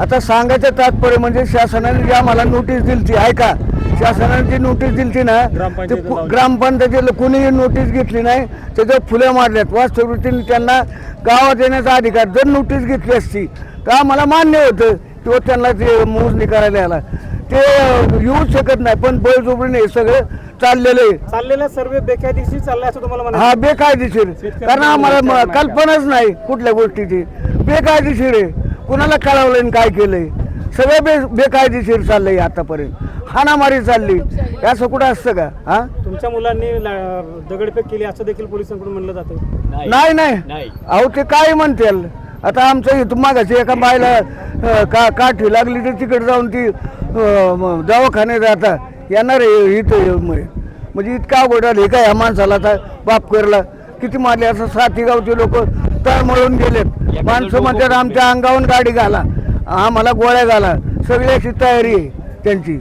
आता सांगायचं तात्पर्य म्हणजे शासनाने जी आम्हाला नोटीस दिली ती ऐका. शासनाने जी नोटीस दिली ती ना ते ग्रामपंचायतीला कुणीही नोटीस घेतली नाही त्याच्यावर फुले मारल्यात वास्तवृत्तीने त्यांना गावात येण्याचा अधिकार जर नोटीस घेतली असती तर आम्हाला मान्य होतं किंवा त्यांना ते मोजणी करायला यायला. ते अं, येऊच शकत नाही पण बळजोबरीने हे सगळं चाललेलं आहे. चाललेला सर्वे बेकायदेशीर चाललाय असं तुम्हाला हा बेकायदेशीर. कारण आम्हाला कल्पनाच नाही कुठल्या गोष्टीची. बेकायदेशीर आहे. कुणाला कळवलं आणि काय केलंय? सगळं बे बेकायदेशीर चाललंय आतापर्यंत. हाणामारी चालली. हे असं कुठं असतं का? हा? तुमच्या मुलांनी ला- दगडफेक केली असं देखील पोलिसांकडून म्हणलं जातं? नाही. नाही अहो ते काय म्हणतील? आता आमचं इथं मागाशी एका बायला अं, का काठी लागली तर तिकडे जाऊन ती अं, म- दवाखान्यात आता येणार आहे इथं म- म्हणजे इतका अवघड झालं. हे काय ह्या माणसाला आता बाप करला. किती मारले? असं साथी गावचे लोक तळमळून गेलेत. माणसं म्हणतात आमच्या अंगावून गाडी घाला. आम्हाला गोळ्या घाला. सगळी अशी तयारी आहे त्यांची.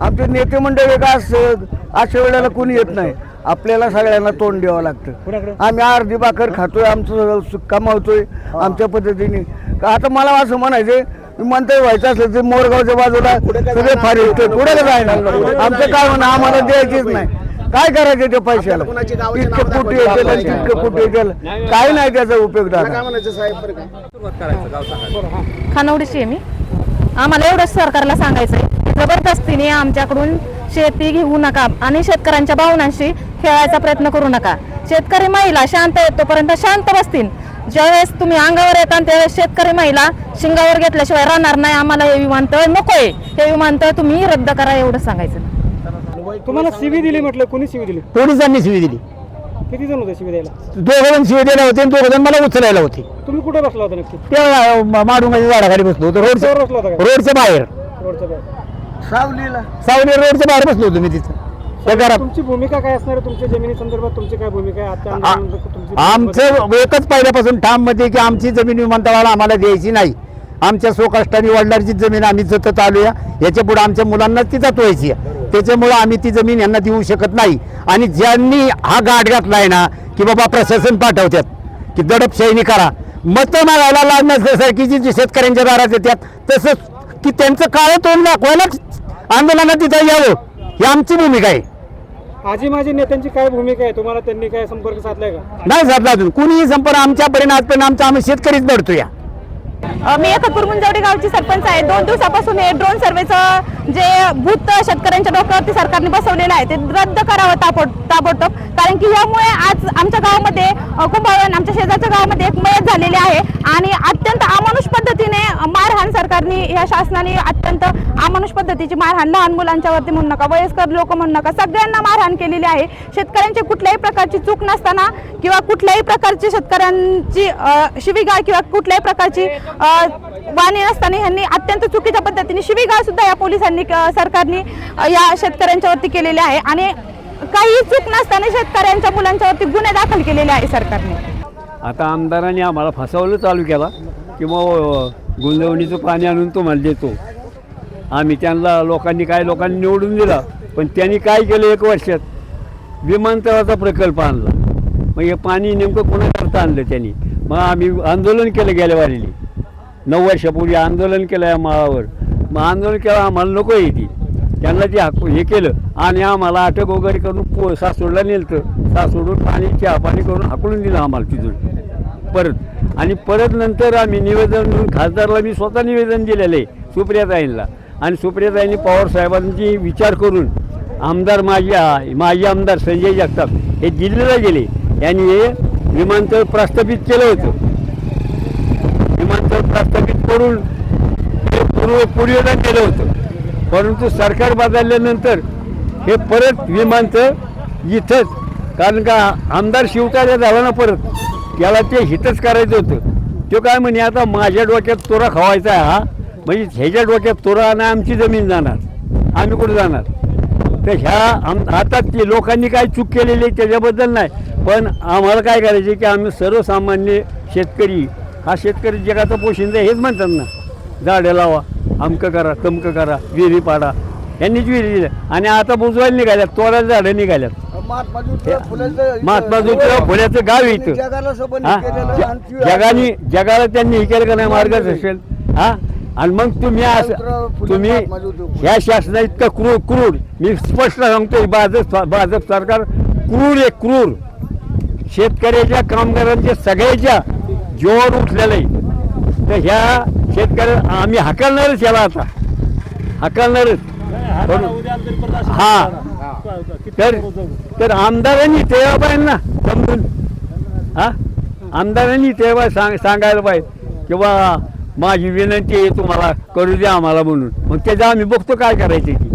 आमचे नेते मंडळ एक असं अशा वेळेला कोणी येत नाही. आपल्याला सगळ्यांना तोंड द्यावं लागतं. आम्ही अर्धी भाकर खातोय आमचं कमावतोय आमच्या पद्धतीने. का आता मला असं म्हणायचं विमानतळ व्हायचं असलं तर मोरगावच्या बाजूला सगळे फार पुढे जायला आमचं काय म्हणणं? आम्हाला द्यायचीच नाही. काय करायचं त्या पैशाला? इतके कुठे येतील तितके कुठे येतील? काही नाही त्याचा उपयोग झाला खानवडीची आहे मी. आम्हाला एवढंच सरकारला सांगायचं आहे जबरदस्तीने आमच्याकडून शेती घेऊ नका आणि शेतकऱ्यांच्या भावनांशी खेळायचा प्रयत्न करू नका. शेतकरी महिला शांत आहेत तोपर्यंत शांत बसतील. ज्यावेळेस तुम्ही अंगावर येता त्यावेळेस शेतकरी महिला शिंगावर घेतल्याशिवाय राहणार नाही. आम्हाला हे विमानतळ नकोय. हे विमानतळ तुम्ही रद्द करा एवढं सांगायचं. तुम्हाला सीवी दिली म्हटलं कोणी सीवी दिली? पोलिसांनी शिवी दिली. किती जण होते सीवी द्यायला? दोघं जण शिवी द्यायला होते आणि दोघं जण मला उचलायला होते. तुम्ही कुठे बसला होता नक्की? त्या माडुंगाच्या झाडाखाली बसलो होतो रोडच्या रस्त्यावर बसला होता का रोडच्या बाहेर. रोडच्या बाहेर. सावलीला. सावली रोडच्या बाहेर बसलो होतो मी तिथं. त्या घरात तुमची भूमिका काय असणार आहे? तुमच्या जमिनी संदर्भात तुमची काय भूमिका आहे? आजच्या आंदोलनात तुमची आमचं एकच पहिल्यापासून ठाममध्ये की आमची जमीन विमानतळाला आम्हाला द्यायची नाही. आमच्या स्वकष्टाने वडिलांची जमीन आम्ही जतत आलोया. याच्यापुढे आमच्या मुलांना ती जतवायची आहे. त्याच्यामुळं आम्ही ती जमीन यांना देऊ शकत नाही. आणि ज्यांनी हा गाठ घातलाय ना की बाबा प्रशासन पाठवतात की दडपशाहीने करा. मतं मागायला लागण्यासारखी जी जी शेतकऱ्यांच्या दारात येतात तसंच की त्यांचं काळं तोंड दाखवायलाच आंदोलनात तिथं यावं. ही आमची भूमिका आहे. आजी माझी नेत्यांची काय भूमिका आहे? तुम्हाला त्यांनी काय संपर्क साधलाय का? नाही साधला अजून. कुणीही संपर्क आमच्यापर्यंत आजपर्यंत आमचा आम्ही शेतकरीच बढतो या मी एकतपूर मुंजवडी गावची सरपंच आहे. दोन दिवसापासून हे ड्रोन सर्वेचं जे भूत शेतकऱ्यांच्या डोक्यावरती सरकारने बसवलेलं आहे ते रद्द करावं ताबड ताबडतोब. कारण की यामुळे आज आमच्या गावामध्ये अ, आमच्या शेजारच्या गावामध्ये एक मयत झालेली आहे. आणि अत्यंत अमानुष सरकारने या शासनाने अत्यंत अमानुष पद्धतीची मारहाण लहान मुलांच्यावरती म्हणू नका वयस्कर लोक म्हणू नका सगळ्यांना मारहाण केलेली आहे. शेतकऱ्यांची कुठल्याही प्रकारची चूक नसताना किंवा कुठल्याही प्रकारची शेतकऱ्यांची शिवीगाळ किंवा कुठल्याही प्रकारची वाणी नसताना ह्यांनी अत्यंत चुकीच्या पद्धतीने शिवीगाळ सुद्धा या पोलिसांनी सरकारने या शेतकऱ्यांच्यावरती केलेली आहे. आणि काही चूक नसताना शेतकऱ्यांच्या मुलांच्यावरती गुन्हे दाखल केलेले आहे सरकारने. आता आमदारांनी आम्हाला फसवलं चालू केला. किंवा गुंजवणीचं पाणी आणून तुम्हाला देतो. आम्ही त्यांना लोकांनी काय लोकांनी निवडून दिला पण त्यांनी काय केलं एक वर्षात? विमानतळाचा प्रकल्प आणला. मग हे पाणी नेमकं कोणाकरता आणलं त्यांनी? मग आम्ही आंदोलन केलं गेल्या वारीली नऊ वर्षापूर्वी आंदोलन केलं या माळावर. मग आंदोलन केलं आम्हाला नको आहे ती. त्यांना ते हक्क हे केलं. आणि आम्हाला अटक वगैरे करून पो सासवडला नेलं सासवडून पाणी चहा पाणी करून हाकलून दिलं आम्हाला तिथून. परत. आणि परत नंतर आम्ही निवेदन खासदारला मी स्वतः निवेदन दिलेलं आहे सुप्रियाताईंना आणि सुप्रियाताईंनी पवार साहेबांची विचार करून आमदार माझी माजी आमदार संजय जगताप हे दिल्लीला गेले. यांनी हे विमानतळ प्रस्थापित केलं होतं. विमानतळ प्रस्थापित करून हे पूर्व पूर्वदान केलं होतं. परंतु सरकार बदलल्यानंतर हे परत विमानतळ इथंच कारण का आमदार शिवतारे झाला ना परत. त्याला ते हितच करायचं होतं. तो काय म्हणे आता माझ्या डोक्यात तोरा खवायचा आहे हा. म्हणजे ह्याच्या डोक्यात तोरा आणि आमची जमीन जाणार. आम्ही कुठं जाणार? तर ह्या आम आता ते लोकांनी काय चूक केलेली आहे त्याच्याबद्दल नाही. पण आम्हाला काय करायचे की आम्ही सर्वसामान्य शेतकरी हा शेतकरी जगाचा पोशिंदा हेच म्हणतात ना. झाडं लावा अमकं करा तमकं करा विहिरी पाडा. यांनीच विहिरी दिल्या. आणि आता बुजवायला निघाल्यात तोराला झाडं निघाल्यात. महात्मा ज्योतिबा फुल्याचं गाव इथं. जगाला सोबत? केलेलं ज- आणि जगाने जगाला त्यांनी हे केलं का नाही मार्गदर्शन हा? आणि मग तुम्ही असं तुम्ही ह्या शासना इतकं क्रूर क्रूर. मी स्पष्ट सांगतोय भाजप भाजप सरकार क्रूर आहे क्रूर. शेतकऱ्याच्या कामगारांच्या सगळ्याच्या जोर उठलेलं आहे. तर ह्या शेतकऱ्या आम्ही हाकलणारच याला आता. हाकलणारच. हा. तर तर आमदारांनी तेव्हा पाहिजे ना समजून. हा? आमदारांनी तेव्हा सांग सांगायला पाहिजे. किंवा माझी विनंती आहे तुम्हाला करू द्या आम्हाला म्हणून. मग त्याचं आम्ही बघतो काय करायचं की